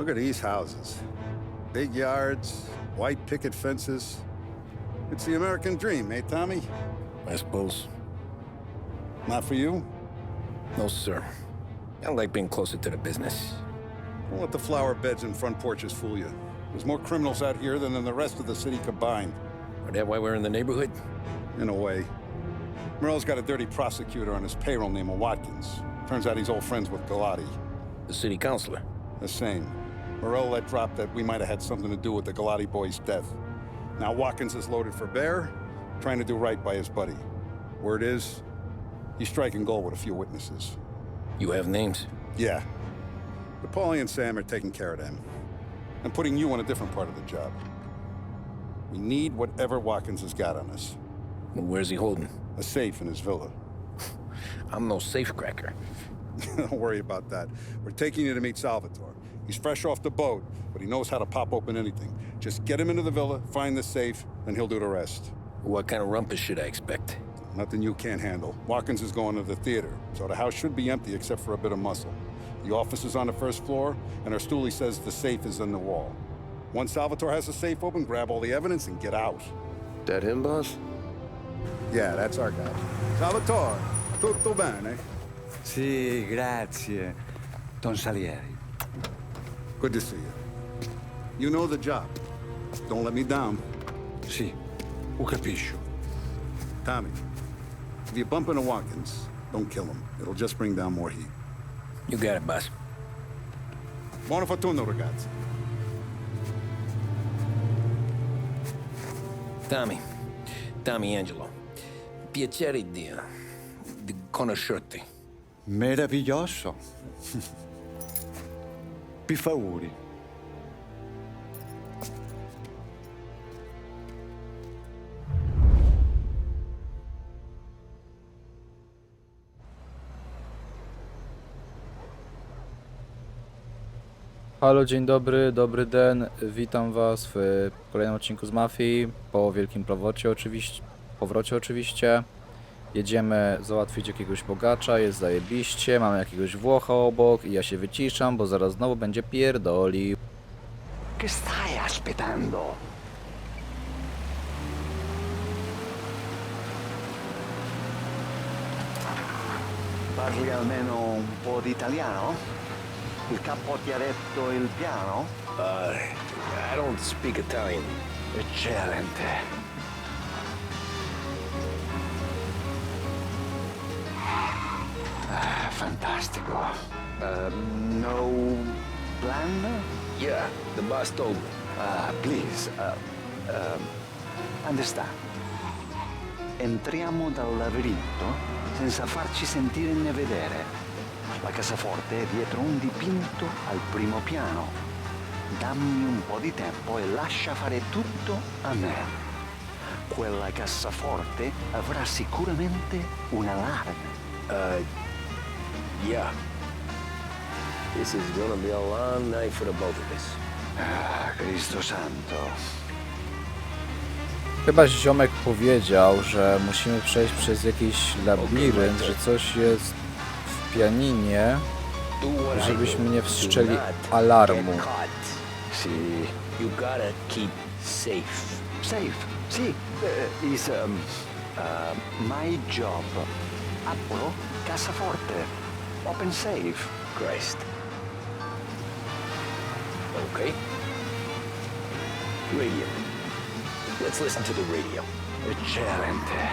Look at these houses. Big yards, white picket fences. It's the American dream, eh, Tommy? I suppose. Not for you? No, sir. I like being closer to the business. Don't let the flower beds and front porches fool you. There's more criminals out here than in the rest of the city combined, Is that why we're in the neighborhood? in a way. Merle's got a dirty prosecutor on his payroll named Watkins. Turns out he's old friends with Galati. The city councilor. The same. Morell let drop that we might have had something to do with the Galati boy's death. Now Watkins is loaded for bear, trying to do right by his buddy. Word is, he's striking gold with a few witnesses. You have names? Yeah. But Paulie and Sam are taking care of them. And putting you on a different part of the job. We need whatever Watkins has got on us. Well, where's he holding? A safe in his villa. I'm no safecracker. Don't worry about that. We're taking you to meet Salvatore. He's fresh off the boat, but he knows how to pop open anything. Just get him into the villa, find the safe, and he'll do the rest. What kind of rumpus should I expect? Nothing you can't handle. Watkins is going to the theater, so the house should be empty except for a bit of muscle. The office is on the first floor, and our stoolie says the safe is in the wall. Once Salvatore has the safe open, grab all the evidence and get out. That him, boss? Yeah, that's our guy. Salvatore, tutto bene? Sì, grazie. Don Salieri. Good to see you. You know the job. Don't let me down. Sì, ho capisco. Tommy, if you bump into Watkins, don't kill him. It'll just bring down more heat. You got it, boss. Buona fortuna, ragazzi. Tommy. Tommy Angelo. Piacere di, eh, di conoscerti. Meraviglioso. Pifauri. Halo, dzień dobry, dobry den. Witam Was w kolejnym odcinku z Mafii. Po wielkim powrocie oczywiście. Powrocie oczywiście. Jedziemy załatwić jakiegoś bogacza, jest zajebiście, mamy jakiegoś Włocha obok i ja się wyciszam, bo zaraz znowu będzie pierdolił. Che stai aspettando? Parli almeno un po' di italiano? Il capo ti ha detto il piano? Uh, I don't speak Italian. Eccellente. Fantastico. Uh, no plan? Yeah, the boss told me. Ah, please, uh, um, understand. Entriamo dal labirinto senza farci sentire né vedere. La cassaforte è dietro un dipinto al primo piano. Dammi un po' di tempo e lascia fare tutto a me. Quella cassaforte avrà sicuramente un allarme. Uh, yeah. This is gonna be a long night for the both of us. Ah, Cristo Santo. Chyba ziomek powiedział, że musimy przejść przez jakiś labirynt, że coś jest w pianinie, żebyśmy nie wstrzeli alarmu. Sì, You gotta keep safe. Safe, sì, eh, is um, uh, my job. Apro, cassaforte, open safe. Christ. Okay. Radio. Let's listen to the radio. Eccellente.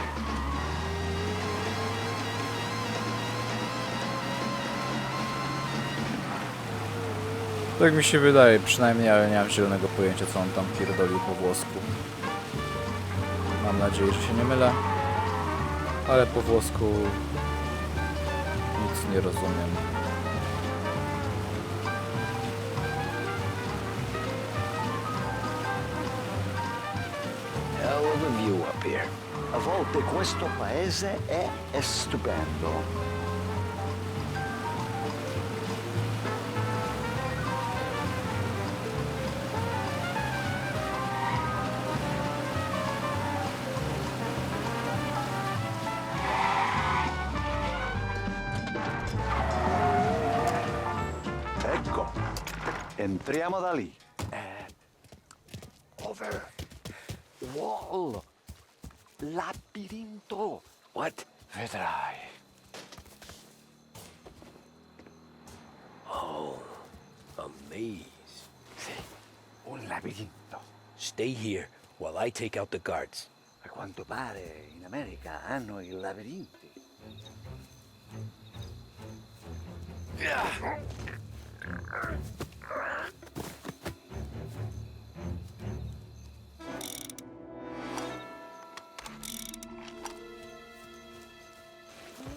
Tak mi się wydaje, przynajmniej, ale nie mam zielonego pojęcia, co on tam pierdolił po włosku. Mam nadzieję, że się nie mylę, ale po włosku nie rozumiem. Hell of a view up here. A volte questo paese è, stupendo. Maze. Sì, un labirinto. Stay here while I take out the guards. A quanto pare in America hanno i labirinti.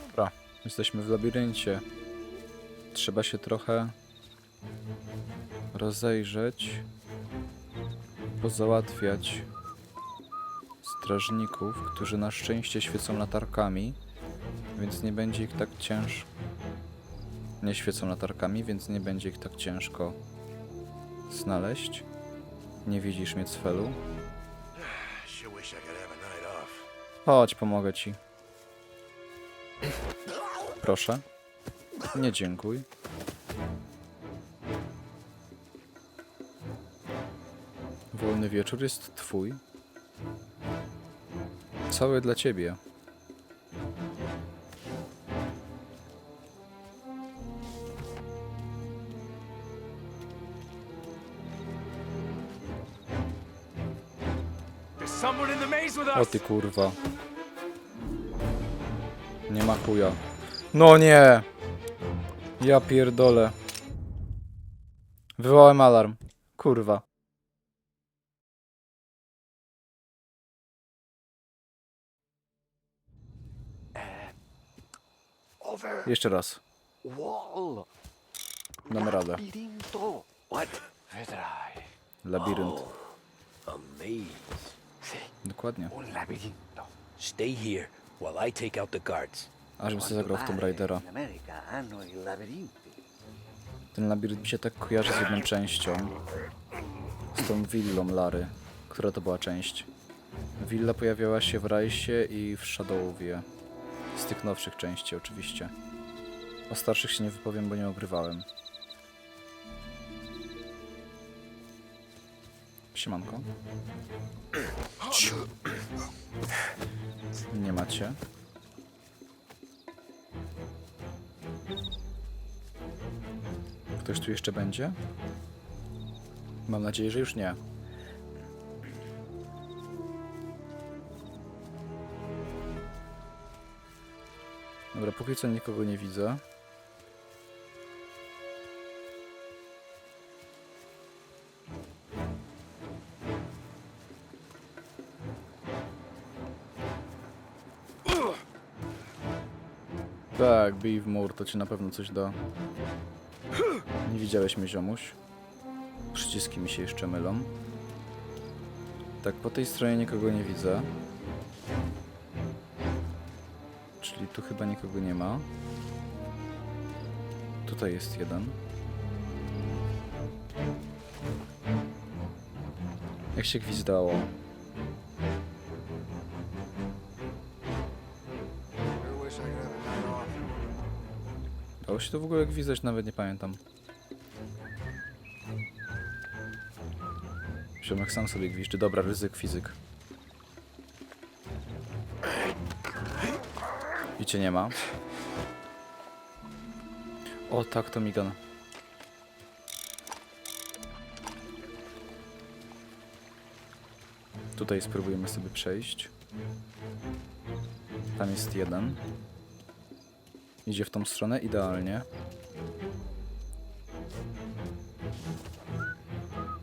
Dobra, jesteśmy w labiryncie. Trzeba się trochę rozejrzeć, pozałatwiać strażników, którzy na szczęście świecą latarkami, więc nie będzie ich tak ciężko. Nie świecą latarkami, więc nie będzie ich tak ciężko znaleźć. Nie widzisz mnie, Cfelu? Chodź, pomogę ci. Proszę. Nie dziękuj. Wolny wieczór jest twój. Cały dla ciebie. O ty kurwa. Nie ma chuja. No nie! Ja pierdolę. Wywołałem alarm. Kurwa. Jeszcze raz. Damy radę. Labirynt. A. Sì, Dokładnie. Stay here while I take out the guards. Aż bym sobie zagrał w Tomb Raidera. Ten labirynt mi się tak kojarzy z jedną częścią. Z tą willą Lary. Która to była część? Willa pojawiała się w Rajsie i w Shadowie. Z tych nowszych części oczywiście. O starszych się nie wypowiem, bo nie ogrywałem. Siemanko. Nie macie. Ktoś tu jeszcze będzie? Mam nadzieję, że już nie. Dobra, póki co nikogo nie widzę. Tak, bij w mur, to ci na pewno coś da. Nie widziałeś mnie, ziomuś? Przyciski mi się jeszcze mylą. Tak, po tej stronie nikogo nie widzę. Czyli tu chyba nikogo nie ma. Tutaj jest jeden. Jak się gwizdało? Dało się to w ogóle gwizdać? Nawet nie pamiętam. Ziomek sam sobie gwizdczy. Dobra, ryzyk fizyk. I cię nie ma. O, tak, to migan. Tutaj spróbujemy sobie przejść. Tam jest jeden. Idzie w tą stronę idealnie.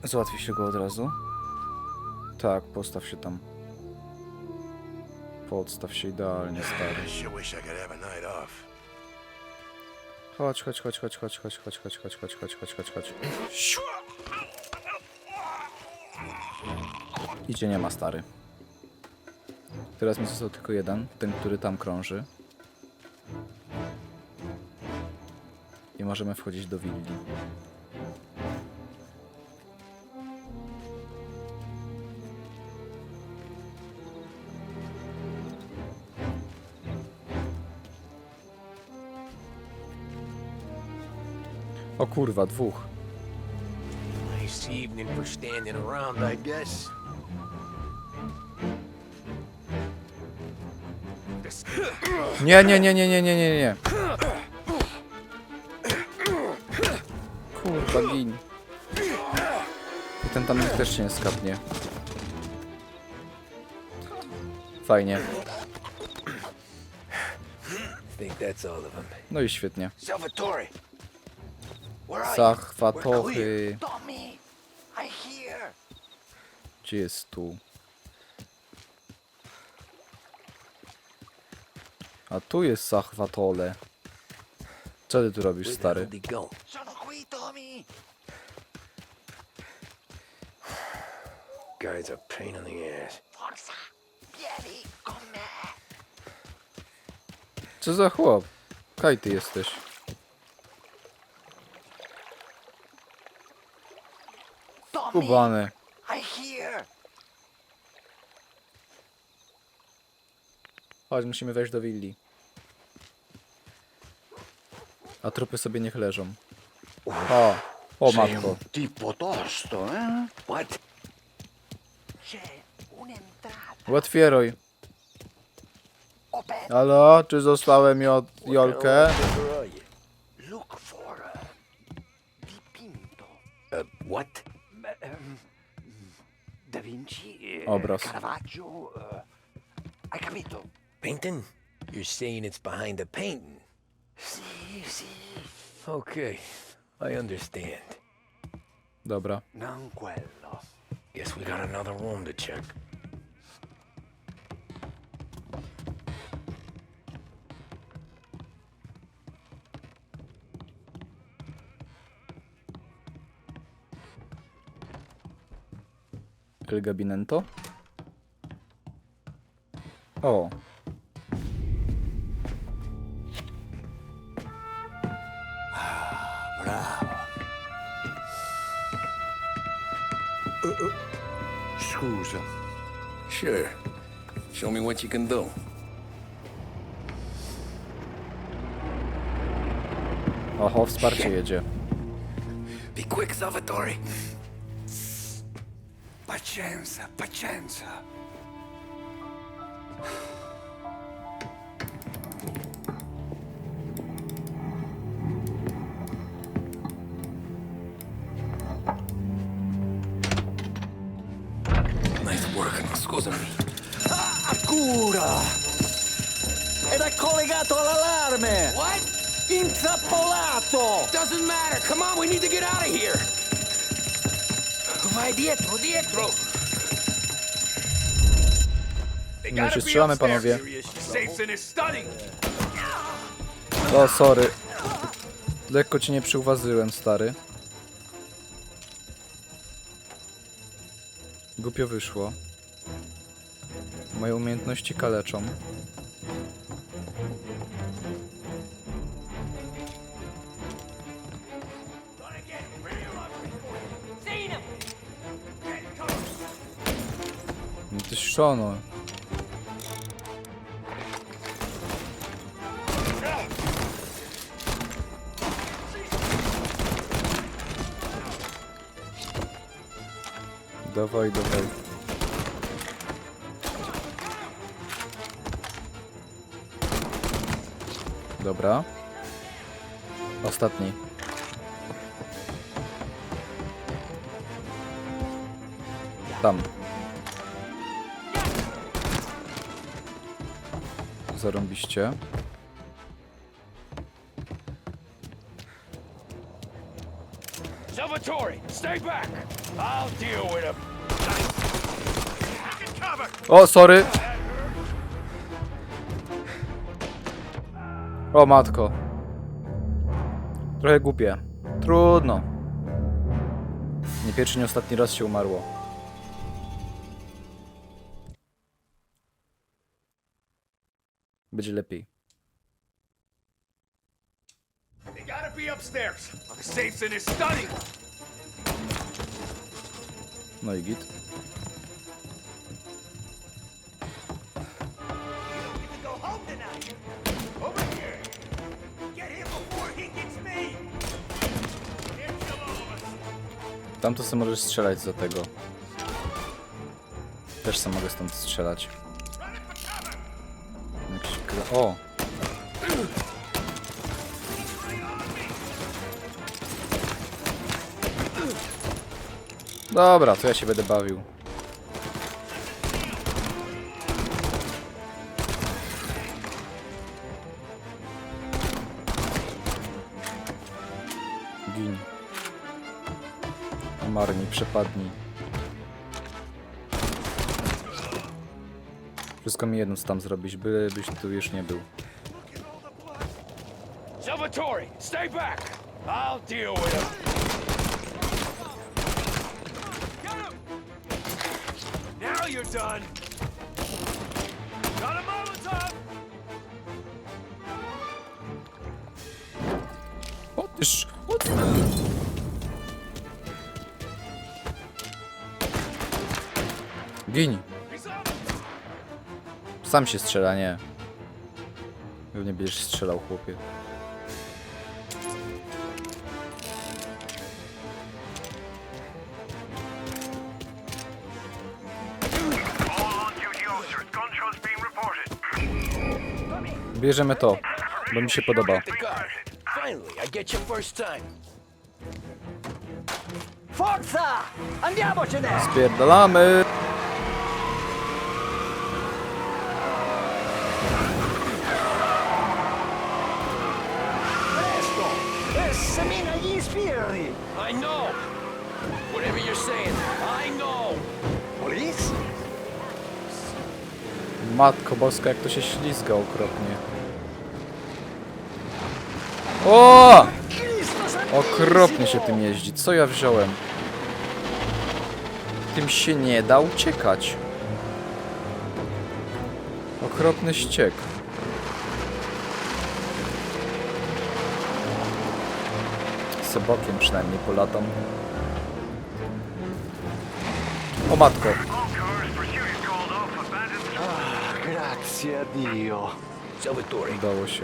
Załatwi się go od razu. Tak, postaw się tam. Podstaw się idealnie, stary. Chodź, chodź, chodź, chodź, chodź, chodź, chodź, chodź, chodź, chodź, chodź, chodź, chodź, chodź. Idzie nie ma, stary. Teraz mi został tylko jeden, ten, który tam krąży. Możemy wchodzić do willi. O kurwa, dwóch. nice evening for standing around, I guess. This- Nie, nie, nie, nie, nie, nie, nie, nie. Kurwa, gin. I ten tam też się nie skapnie. Fajnie. No i świetnie. Zachwatochy. Gdzie jest tu? A tu jest Zachwatole. Co ty tu robisz, stary? Guy's a pain in the ass. Forza, vieni con me. Co za chłop? Kaj ty jesteś? Tommy, Kubany. I hear. Chodź, musimy wejść do willi. A trupy sobie niech leżą. O, o matko. un tipo tosto, eh? What? C'è un'entrata. Łatwieroj. Open. Halo, czy zostałem jo Jolkę? Look for a dipinto. Uh, what? Ehm, Da Vinci, eh, Obraz. Caravaggio. eh, hai capito? Painting? You're saying it's behind the painting? Sì, sì. Okay, I understand. Dobra. Non quello. Guess we got another room to check. El Gabinento. O. Scusa. Sure. Show me what you can do. Oho, wsparcie jedzie. Be quick, Salvatore. Pazienza, pazienza. Intrappolato! Doesn't matter. Come on, we need to get out of here. Vai dietro, dietro. They No gotta się be strzelamy, upstairs. panowie. Safe's in his study. O, sorry. Lekko cię nie przyuważyłem, stary. Głupio wyszło. Moje umiejętności kaleczą. No szono. Dawaj, dawaj. Dobra. Ostatni. Tam. Zarąbiście. Salvatore, stay back. I'll deal with him. O, sorry! O matko. Trochę głupie. Trudno. Nie pierwszy, nie ostatni raz się umarło. Będzie lepiej. They gotta be upstairs. The safe's in his study. No i git. Go home tonight. Over here. Get him before he gets me. He'll kill all of us. Tam to sobie możesz strzelać za tego. Też sam mogę stąd strzelać. O! Dobra, to ja się będę bawił. Gin. Amarni, przepadnij. Wszystko mi jedno co tam zrobić, bylebyś tu już nie był. Salvatore, stay back. I'll deal with him. Now you're done. Got a Molotov. O, tyż! O, ty... Gin! Sam się strzela, nie. Pewnie będziesz strzelał, chłopie. Bierzemy to, bo mi się podoba. Forza! Andiamocene! Spierdalamy! Semina gli sbirri! I know. Whatever you're saying, I know. Police? Matko boska, jak to się ślizga okropnie. O! Okropnie się tym jeździ. Co ja wziąłem? Tym się nie da uciekać. Okropny ściek. Sobokiem przynajmniej polatam. O matko. Grazie a Dio. Salvatore, Udało się.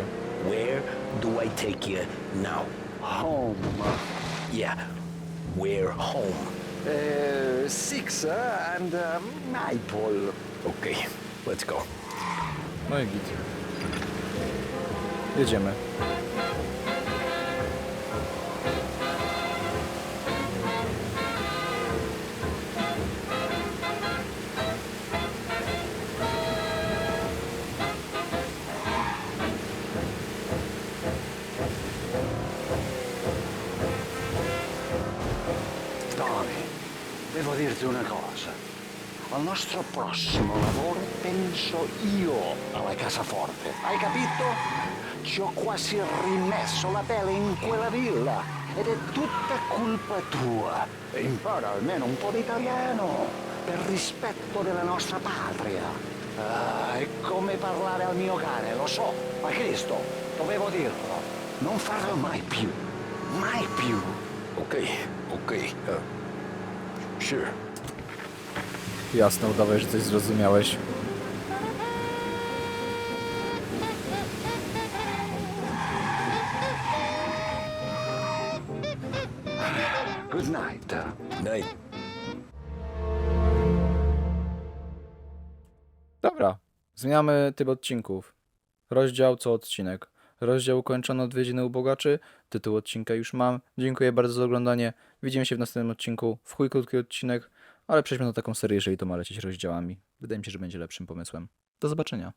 where do I take you now? Home. Yeah, where home? Uh, six uh, and uh, Maple. Okay, let's go. No i git. Jedziemy. Devo dirti una cosa. Al nostro prossimo lavoro penso io alla casaforte. Hai capito? Ci ho quasi rimesso la pelle in quella villa ed è tutta colpa tua. Impara almeno un po' di italiano per rispetto della nostra patria. Ah, è come parlare al mio cane, lo so, ma Cristo, dovevo dirlo. Non farlo mai più. Mai più. Okay, okay. Uh, sure. Jasne, udawaj, że coś zrozumiałeś. Good night. Night. Dobra, zmieniamy typ odcinków. Rozdział co odcinek. Rozdział ukończony odwiedziny u bogaczy. Tytuł odcinka już mam. Dziękuję bardzo za oglądanie. Widzimy się w następnym odcinku. W chuj krótki odcinek, ale przejdźmy na taką serię, jeżeli to ma lecieć rozdziałami. Wydaje mi się, że będzie lepszym pomysłem. Do zobaczenia.